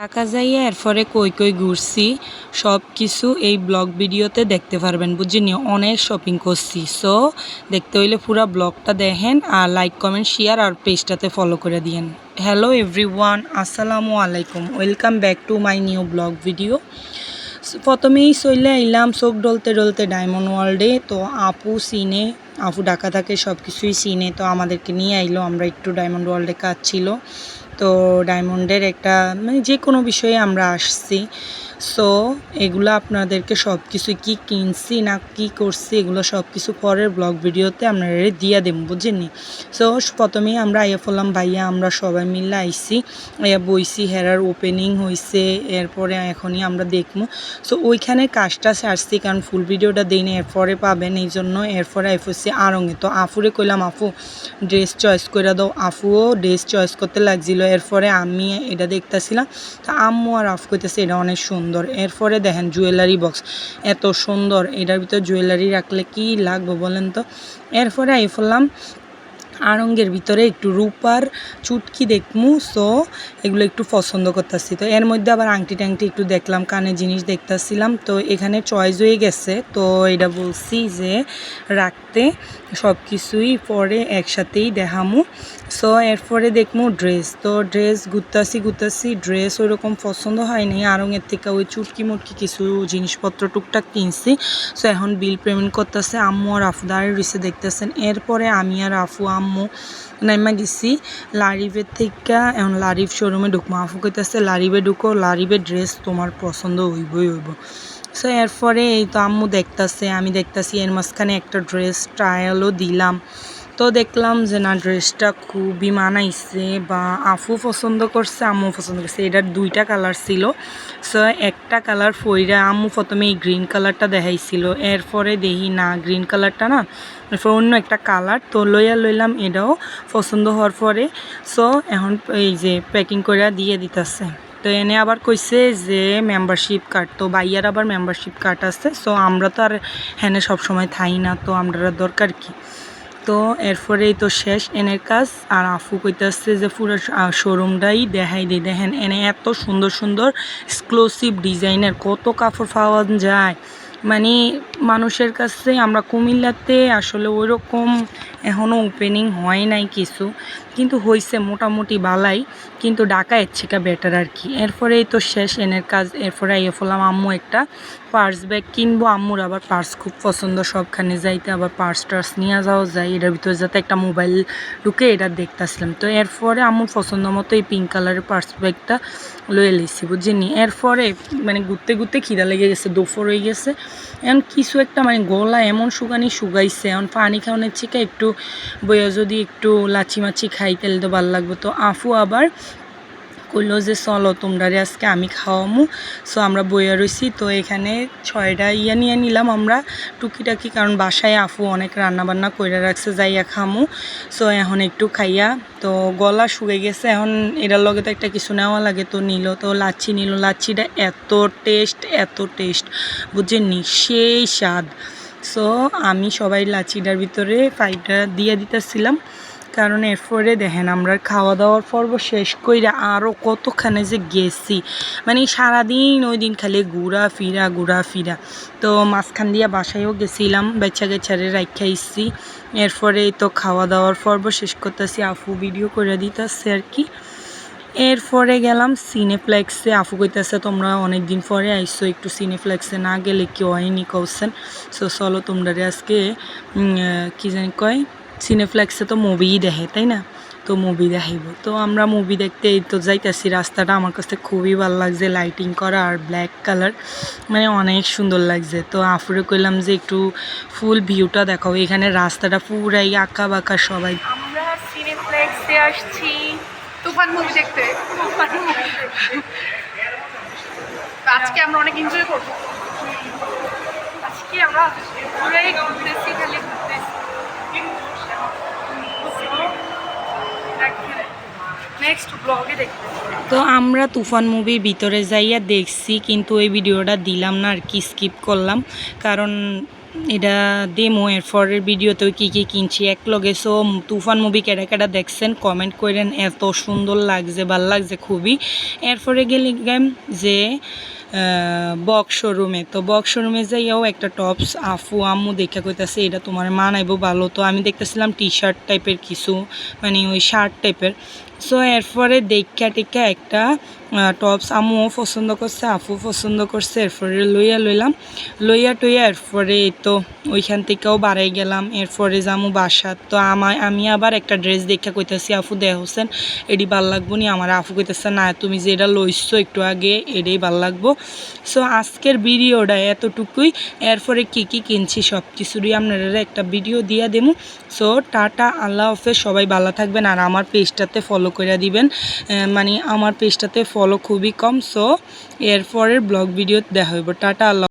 ঢাকা যাইয়া এরপরে কই কই ঘুরছি, সব কিছু এই ব্লগ ভিডিওতে দেখতে পারবেন বুঝিনি অনেক শপিং করছি। সো দেখতে হইলে পুরো ব্লগটা দেখেন আর লাইক কমেন্ট শেয়ার আর পেজটাতে ফলো করে দিয়েন। হ্যালো এভরিওয়ান আসসালামু আলাইকুম। Welcome back to my new blog video প্রথমেই চলে এলাম চোখ ডলতে ডলতে ডায়মন্ড ওয়ার্ল্ডে তো আপু সিনে আপু ডাকা থাকে সব কিছুই সিনে তো আমাদেরকে নিয়ে আইলো, আমরা একটু ডায়মন্ড ওয়ার্ল্ডে কাজ ছিল। তো ডায়মন্ডের একটা মানে যে কোনো বিষয়ে আমরা আসছি। সো এগুলো আপনাদেরকে সব কিছু কী কিনছি না কি করছি, এগুলো সব কিছু পরের ব্লগ ভিডিওতে আপনারা দিয়ে দেব বুঝেননি সো প্রথমেই আমরা আইয়া ফেললাম ভাইয়া আমরা সবাই মিলে আইসি আইয়া বইছি হেরার ওপেনিং হয়েছে এরপরে এখনই আমরা দেখব। সো ওইখানে কাজটা সারছি, কারণ ফুল ভিডিওটা দিই এরপরে পাবেন, এই জন্য এরপরে আইফসি আরঙে। তো আফুরে কইলাম, আফু ড্রেস চয়েস করে দাও। আফুও ড্রেস চয়েস করতে লাগছিল, এরপরে আমি এটা দেখতেছিলাম। তা আম্মু আর আফু কইতেছে, এটা অনেক সুন্দর। এরপরে দেখেন জুয়েলারি বক্স। এত সুন্দর। এটার ভিতরে জুয়েলারি রাখলে কি লাগবে বলেন তো? এরপরে আই ফেললাম আড়ঙ্গের ভিতরে একটু রূপার চুটকি দেখমু সো এগুলো একটু পছন্দ করতেছি। তো এর মধ্যে আবার আংটি টাংটি একটু দেখলাম, কানে জিনিস দেখতেছিলাম, তো এখানে চয়েস হয়ে গেছে। তো এটা বলছি যে রাখতে সব কিছুই পরে একসাথেই দেখামু। সো এরপরে দেখমু ড্রেস তো ড্রেস ঘুরতাছি ঘুরতাছি ড্রেস ওইরকম পছন্দ হয়নি। আরঙের থেকে ওই চুটকি মুটকি কিছু জিনিসপত্র টুকটাক কিনছি। সো এখন বিল পেমেন্ট করতেছে, আম্মু আর আফু দাঁড়িয়ে রয়েছে দেখতেছেন। এরপরে আমি আর আফু, আম্মু নাইমা গেছি। লারিবের থেকে এখন লারিফ শোরুমে ঢুকবো আফু কইতেছে লারিবে ঢুকো লারিবে ড্রেস তোমার পছন্দ হইবই হইব। সো এরপরে এই তো আম্মু দেখতেছে, আমি দেখতেছি এর মাঝখানে একটা ড্রেস ট্রায়ালও দিলাম। তো দেখলাম যে না ড্রেসটা খুবই মানাইছে বা আফু পছন্দ করছে, আম্মু পছন্দ করছে। এটার দুইটা কালার ছিল। সো একটা কালার ফইরা আম্মু প্রথমে এই গ্রিন কালারটা দেখাইছিল। এরপরে দেখি না গ্রিন কালারটা না, এরপর অন্য একটা কালার তো লইয়া লইলাম, এটাও পছন্দ হওয়ার পরে। সো এখন এই যে প্যাকিং করে দিয়ে দিতেছে। তো এনে আবার কইছে যে মেম্বারশিপ কার্ড তো বাইয়ার আবার মেম্বারশিপ কার্ড আছে। সো আমরা তো আর হ্যানে সবসময় থাই না, তো আমরা দরকার কি? তো এরপরেই তো শেষ এনের কাজ। আর আফু কইতেছে যে পুরো শোরুমটাই দেখাই দিই দেখেন এনে এত সুন্দর সুন্দর এক্সক্লুসিভ ডিজাইনের কত কাপড় পাওয়া যায়। মানে মানুষের কাছে আমরা কুমিল্লাতে আসলে ওই রকম এখনও ওপেনিং হয় নাই কিছু, কিন্তু হয়েছে মোটামুটি বালাই কিন্তু ঢাকা এর থেকে বেটার আর কি। এরপরেই তো শেষ এনের কাজ, এরপরে আইয়ে ফেলাম আম্মু একটা পার্স ব্যাগ কিনবো, আম্মুর আবার পার্স খুব পছন্দ, সবখানে যাইতে আবার পার্স টার্স নিয়ে যাওয়া যায়, এটার ভিতরে যাতে একটা মোবাইল ঢুকে এটা দেখতেছিলাম। তো এরপরে আম্মুর পছন্দ মতো এই পিঙ্ক কালারের পার্স ব্যাগটা লয়ে লিছি বুঝিনি? এরপরে মানে ঘুরতে ঘুরতে খিদা লেগে গেছে, দুপুর হয়ে গেছে, এখন কিছু একটা মানে গলা এমন শুকানি শুকাইছে, এখন পানি খাওয়ানোর চিকা একটু বইয়া যদি একটু লাচি মাছি খাই, তাহলে তো ভালো লাগবে। তো আফু আবার কইলো যে, চলো তোমরারে আজকে আমি খাওয়ামু। সো আমরা বইয়া রয়েছি তো এখানে ছয়টা ইয়া নিয়ে নিলাম আমরা টুকিটাকি, কারণ বাসায় আফু অনেক রান্না বান্না কইরা রাখছে, যাইয়া খামু। সো এখন একটু খাইয়া, তো গলা শুকে গেছে। এখন এটার লগে তো একটা কিছু নেওয়া লাগে। তো নিল, তো লাচ্ছি নিল। লাচ্ছিটা এত টেস্ট এত টেস্ট বুঝছেন সেই স্বাদ। সো আমি সবাই লাচিটার ভিতরে ফাইটা দিয়ে দিতেছিলাম। কারণ এরপরে দেখেন আমরা খাওয়া দাওয়ার পর্ব শেষ কইরা আরও কতখানে যে গেছি। মানে সারাদিন ওই দিন খালি ঘুরা ফিরা ঘুরা ফিরা তো মাঝখান দিয়া বাসায়ও গেছিলাম, বেচা গেছারে রাখা ইসছি এরপরে তো খাওয়া দাওয়ার পর্ব শেষ করতেছি, আফু ভিডিও করে দিতেছে আর কি এরপরে গেলাম সিনেপ্লেক্সে আফু কইতেছে, তোমরা অনেক দিন পরে আইসো, একটু সিনেপ্লেক্সে না গেলে কি হয়নি? কৌছেন সো চলো তোমরা আজকে কি জানি কয়? সিনেপ্লেক্সে তো মুভিই দেখে, তাই না? তো মুভি দেখাইব। তো আমরা মুভি দেখতে এই তো যাইতেছি, রাস্তাটা আমার কাছে খুবই ভালো লাগছে লাইটিং করা আর ব্ল্যাক কালার মানে অনেক সুন্দর লাগছে। তো আফুরে কইলাম যে একটু ফুল ভিউটা দেখাও, এখানে রাস্তাটা পুরাই আঁকা বাঁকা সবাই। আমরা আসছি। তুফান মুভি দেখতে। আজকে আমরা অনেক এনজয় করব। আজকে আমরা পুরাই ঘুরতেছি, খালি ঘুরতেছি। তো আমরা তুফান মুভির ভিতরে যাইয়া দেখছি, কিন্তু ওই ভিডিওটা দিলাম না আর কি স্কিপ করলাম। কারণ এটা দেমো এরপরের ভিডিওতে কী কী কিনছি, এক লগে সো তুফান মুভি কেডা কেডা দেখছেন কমেন্ট করেন এত সুন্দর লাগছে, ভালো লাগছে খুবই। এরপরে গেলে যে বক শোরুমে তো বক্স শোরুমে যাইয়াও একটা টপস আফু, আম্মু দেখা কইতাছে, এটা তোমার মানাইবো ভালো। তো আমি দেখতেছিলাম টি শার্ট টাইপের কিছু মানে ওই শার্ট টাইপের সো এরপরে দেখা টেকা একটা টপস আম্মুও পছন্দ করছে আফু পছন্দ করছে, এরপরে লইয়া লইলাম। লইয়া টইয়া এরপরে তো ওইখান থেকেও বাড়াই গেলাম, এরপরে যামু বাসা তো আমার আমি আবার একটা ড্রেস দেখা কইতাছি, আফু দেহ হোসেন, এডি ভালো লাগবো নি? আমার আফু কইতেছে, না, তুমি যে এটা লইছো একটু আগে এটাই ভালো লাগবো। সো আজকের ভিডিওটা এতটুকুই। এরপরে কি কি কিনছি সব কিছুরই আপনারা একটা ভিডিও দিয়া দেবো সো টাটা, আল্লাহ হাফেজ, সবাই ভালো থাকবেন। আর আমার পেজটাতে ফলো করে দিবেন। মানে আমার পেজটাতে ফলো খুবই কম সো এরপরের ব্লগ ভিডিও দেখা হইব। টাটা আল্লাহ